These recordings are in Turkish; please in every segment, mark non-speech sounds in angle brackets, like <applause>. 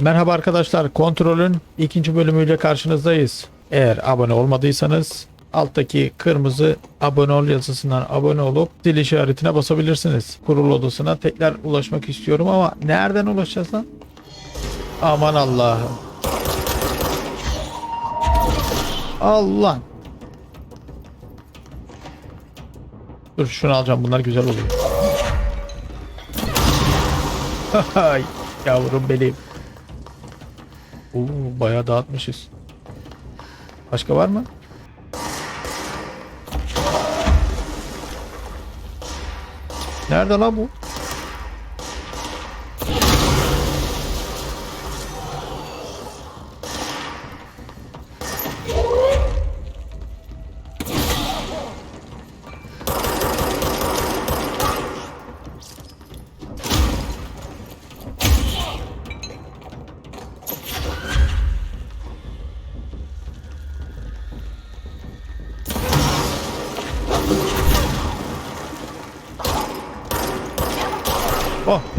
Merhaba arkadaşlar. Kontrolün ikinci bölümüyle karşınızdayız. Eğer abone olmadıysanız alttaki kırmızı abone ol yazısından abone olup zil işaretine basabilirsiniz. Kurul odasına tekrar ulaşmak istiyorum ama nereden ulaşacağız lan? Aman Allah'ım. Allah. Dur şunu alacağım. Bunlar güzel oluyor. <laughs> Yavrum benim. Oo, bayağı dağıtmışız. Başka var mı? Nerede lan bu?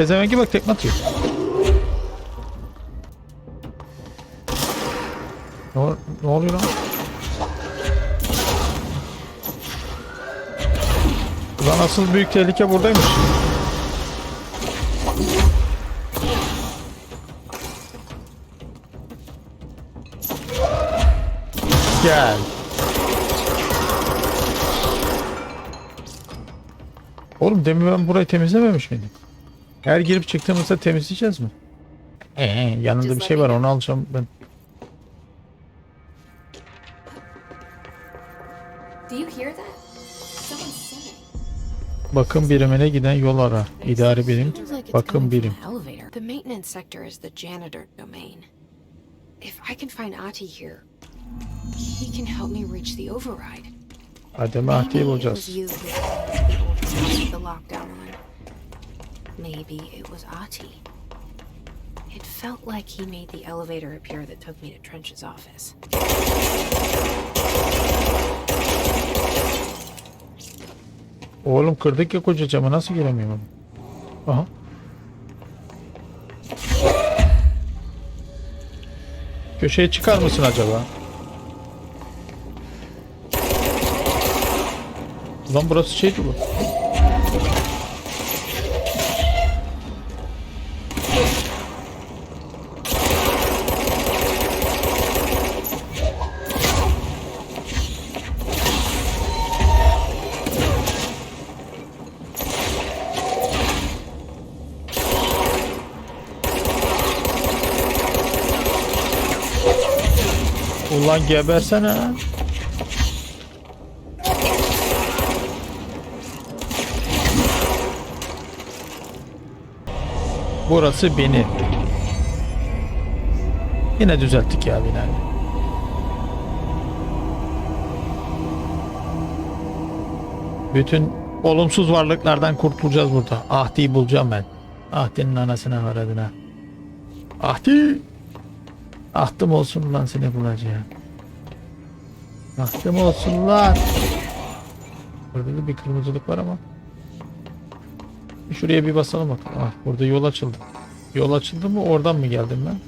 Pezevengi bak tekme atıyor. Ne, ol- ne oluyor lan? Ulan asıl büyük tehlike buradaymış. Gel. Oğlum demin ben burayı temizlememiş miydim? Her girip çıktığımızda temizleyeceğiz mi? Ee, yanında bir şey var onu alacağım ben. Bakım birimine giden yol ara. İdari birim, bakım birim. The maintenance sector is the janitor domain. If I can find Ati here, he can help me reach the override. Adem it bulacağız. Maybe it was Ati. It felt like he made the elevator appear that took me to Trench's office. Oğlum kırdık ya koca camı nasıl giremiyorum? Aha. Köşeye çıkar mısın acaba? Ulan burası şey dolu. Ulan gebersene. Burası beni. Yine düzelttik ya binayı. Bütün olumsuz varlıklardan kurtulacağız burada. Ahdi'yi bulacağım ben. Ahdi'nin anasına aradına. Ahdi! Ahtım olsun lan seni bulacağım. Ahtım olsun lan. Burada da bir kırmızılık var ama. Şuraya bir basalım bakalım. Ah, burada yol açıldı. Yol açıldı mı? Oradan mı geldim ben?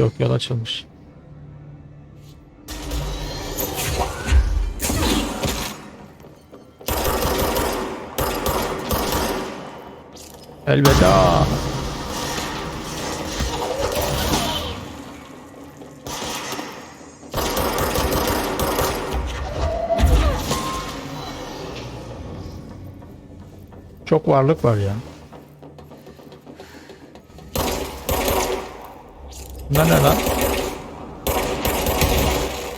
Yok yol açılmış. Elveda. Çok varlık var ya. Bunlar ne lan?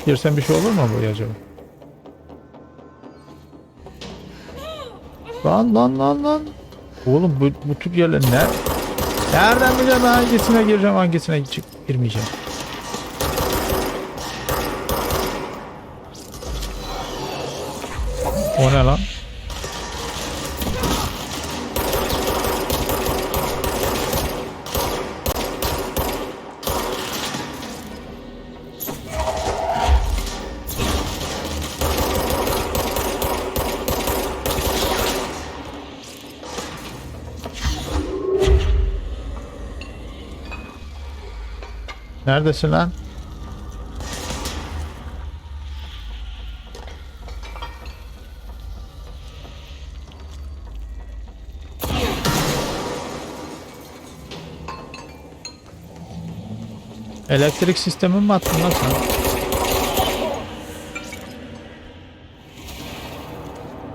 Girsem bir şey olur mu buraya acaba? Lan lan lan lan. Oğlum bu, bu tür yerler ne? Nereden bileceğim hangisine gireceğim hangisine çık girmeyeceğim. O ne lan? Neredesin lan? Elektrik sistemi mi attın lan sen?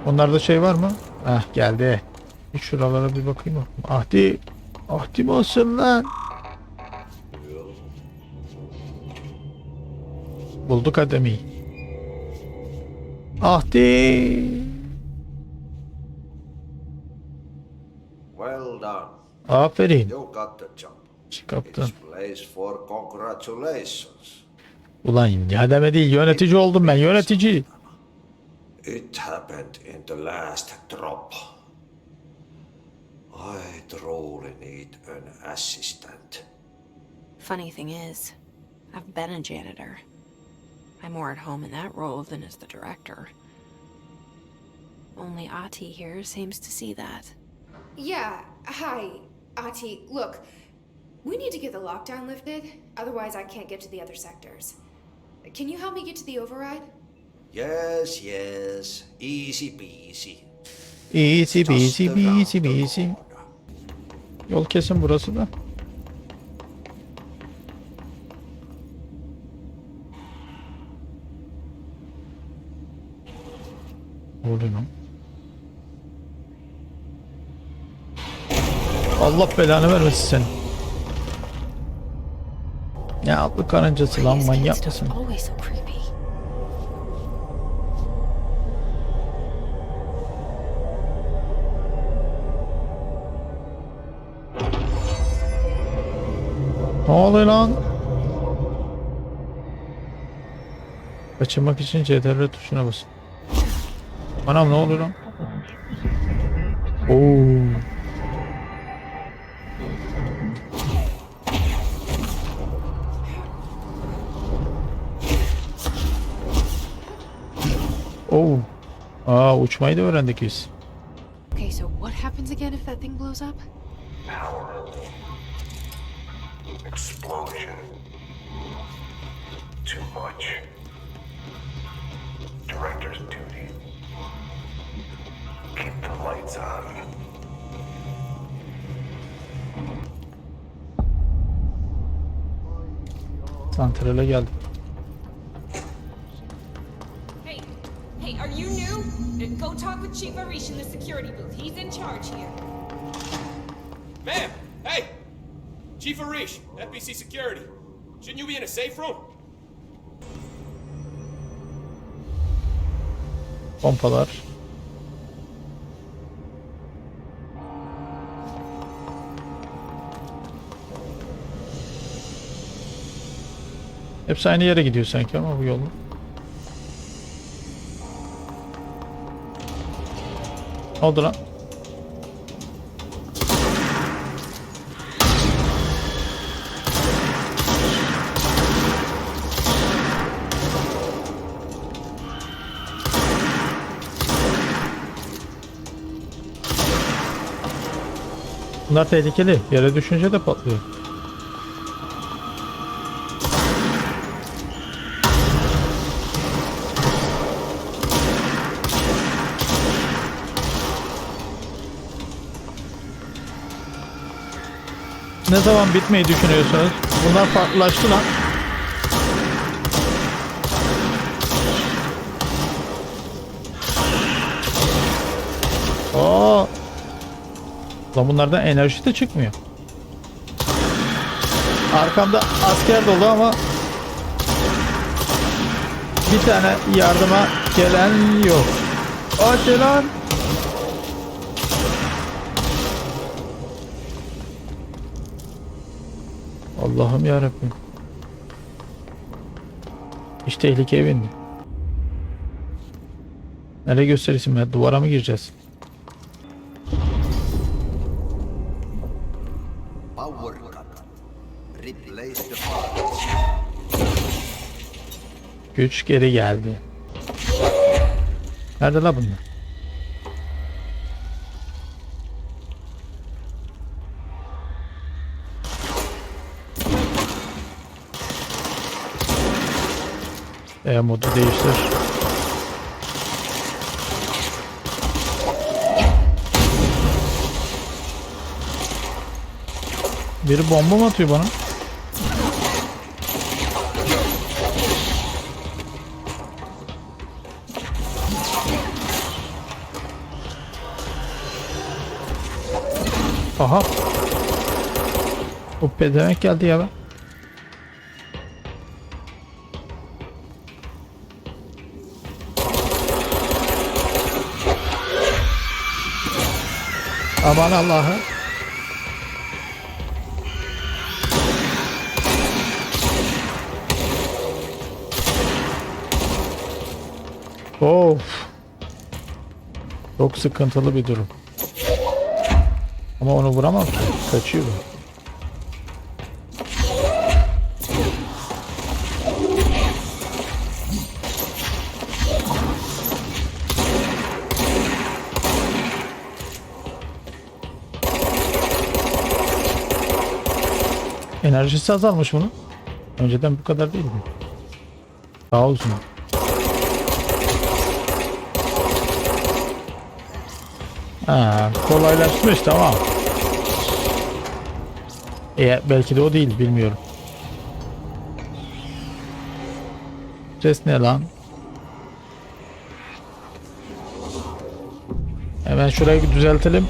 Bunlarda şey var mı? Ah geldi. Şuralara bir bakayım. bakayım. Ahdi. Ahdi mi olsun lan? Bulduk ademi. Ahdi. Well done. Aferin. You got the job. Çıkarttın. It's place for congratulations. Ulan ya deme değil yönetici oldum ben yönetici. It happened in the last drop. I truly need an assistant. Funny thing is, I've been a janitor. I'm more at home in that role than as the director. Only Ati here seems to see that. Yeah, hi, Ati. Look, we need to get the lockdown lifted, otherwise, I can't get to the other sectors. Can you help me get to the override? Yes, yes. Easy peasy. Easy Just peasy around peasy the peasy. corner. Yol kesin burası da. Lan? Allah belanı vermesin seni. Ne atlı karıncası lan manyak mısın? Ne oluyor lan? Kaçırmak için CTRL tuşuna basın. Anam ne oluyor lan? Oo. Oo. Aa uçmayı da öğrendik biz. Okay, so what happens again if that thing blows up? Explosion. Too much. Director's duty. Keep the lights on. Santrale geldik. Hey, hey, are you new? Uh, Go talk with Chief Arish in the security booth. He's in charge here. Ma'am! Hey! Chief Arish, FBC Security. Shouldn't you be in a safe room? Pompalar. Hepsi aynı yere gidiyor sanki ama bu yolun. Ne oldu lan? Bunlar tehlikeli. Yere düşünce de patlıyor. Ne zaman bitmeyi düşünüyorsunuz? Bunlar farklılaştı lan. Aa! Lan bunlardan enerji de çıkmıyor. Arkamda asker dolu ama bir tane yardıma gelen yok. Hadi lan. Allah'ım yarabbim. İş tehlikeye bindi. Nereye gösterirsin ben? Duvara mı gireceğiz? Güç geri geldi. Nerede la bunlar? E modu değiştir. Biri bomba mı atıyor bana? Aha. O pedevenk geldi ya be. Aman Allah'ım. Of. Çok sıkıntılı bir durum. Ama onu vuramam. ki. Kaçıyor Enerjisi azalmış bunun. Önceden bu kadar değildi. Sağ olsun. Ha, kolaylaşmış tamam. E, belki de o değil bilmiyorum. Ses ne lan? Hemen şurayı düzeltelim.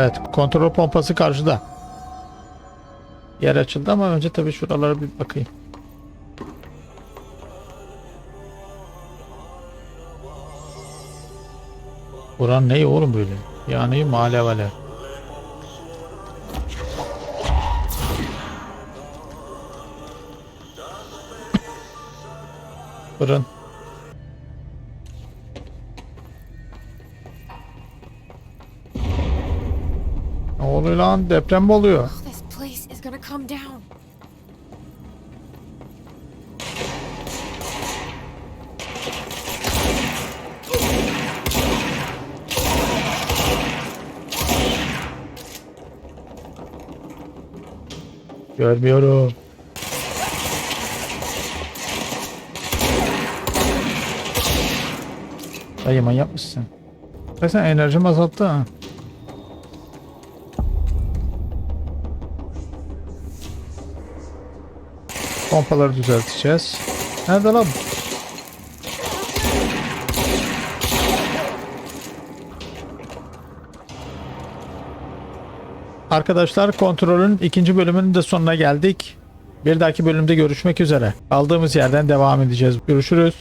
Evet, kontrol pompası karşıda. Yer açıldı ama önce tabii şuralara bir bakayım. Buran ne oğlum böyle? Yani vale. Fırın. Oluyor lan? Deprem mi oluyor? Down. Görmüyorum. Dayı manyak mısın sen? Enerjimi azalttı ha. Pompaları düzelteceğiz. Nerede lan? bu? Arkadaşlar kontrolün ikinci bölümünün de sonuna geldik. Bir dahaki bölümde görüşmek üzere. Kaldığımız yerden devam edeceğiz. Görüşürüz.